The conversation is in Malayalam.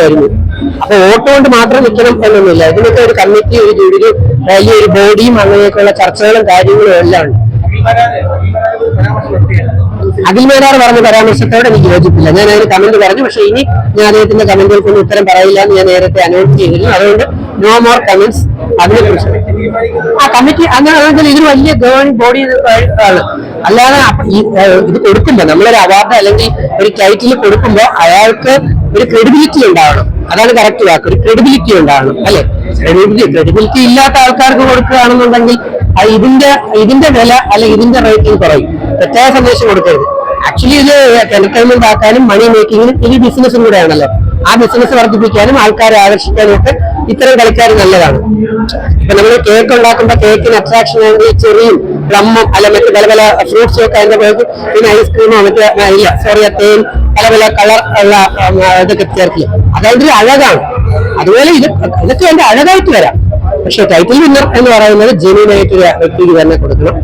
ആയിരുന്നു അപ്പൊ വോട്ട് കൊണ്ട് മാത്രം നിൽക്കണം എന്നൊന്നുമില്ല. ഇതിനൊക്കെ ഒരു കമ്മിറ്റി ഒരു ഒരു വലിയ ഒരു ബോഡിയും അങ്ങനെയൊക്കെയുള്ള ചർച്ചകളും കാര്യങ്ങളും എല്ലാം ഉണ്ട്. അഖിൽ മേലാർ പറഞ്ഞ പരാമർശത്തോടെ എനിക്ക് യോജിപ്പില്ല. ഞാൻ അതിന് കമന്റ് പറഞ്ഞു. പക്ഷെ ഇനി ഞാൻ അദ്ദേഹത്തിന്റെ കമന്റുകൾക്കൊന്നും ഉത്തരം പറയില്ല എന്ന് ഞാൻ നേരത്തെ അനൗൺസ് ചെയ്തിരുന്നു. അതുകൊണ്ട് നോ മോർ കമന്റ്സ് അതിനെ കുറിച്ച് ആ കമ്മിറ്റി അങ്ങനെ ഇതൊരു വലിയ ഗവേണിംഗ് ബോഡി ആണ്. അല്ലാതെ ഇത് കൊടുക്കുമ്പോ നമ്മളൊരു അവാർഡ് അല്ലെങ്കിൽ ഒരു ടൈറ്റിൽ കൊടുക്കുമ്പോ അയാൾക്ക് ഒരു ക്രെഡിബിലിറ്റി ഉണ്ടാവണം. അതാണ് കറക്റ്റ് വാക്ക്. ഒരു ക്രെഡിബിലിറ്റി ഉണ്ടാവണം അല്ലെ? ക്രെഡിബിലിറ്റി ക്രെഡിബിലിറ്റി ഇല്ലാത്ത ആൾക്കാർക്ക് കൊടുക്കുകയാണെന്നുണ്ടെങ്കിൽ ഇതിന്റെ ഇതിന്റെ വില അല്ലെ ഇതിന്റെ റേറ്റിംഗ് കുറയും. തെറ്റായ സന്ദേശം കൊടുക്കരുത്. ആക്ച്വലി ഇത് എന്റർടൈൻമെന്റ് ആക്കാനും മണി മേക്കിങ്ങിനും ഇത് ബിസിനസ്സും കൂടെയാണല്ലോ. ആ ബിസിനസ് വർദ്ധിപ്പിക്കാനും ആൾക്കാരെ ആകർഷിക്കാനും ഒക്കെ ഇത്തരം കളിക്കാർ നല്ലതാണ്. ഇപ്പൊ നമ്മൾ കേക്ക് ഉണ്ടാക്കുമ്പോ കേക്കിന് അട്രാക്ഷൻ ആണെങ്കിൽ ചെറിയും പ്ലമ്മും അല്ല മറ്റു പല പല ഫ്രൂട്ട്സും ഒക്കെ അതിന്റെ പുറത്ത് പിന്നെ ഐസ്ക്രീമോ മറ്റേ ഇല്ല സോറി തേൻ പല കളർ ഉള്ള ഇതൊക്കെ ചേർക്കില്ല അതായത് ഒരു അഴകാണ്. അതുപോലെ ഇത് ഇതൊക്കെ എന്റെ അഴകായിട്ട് വരാം. പക്ഷെ ടൈറ്റിൽ വിന്നർ എന്ന് പറയുന്നത് ഒരു വ്യക്തിക്ക് തന്നെ കൊടുക്കണം.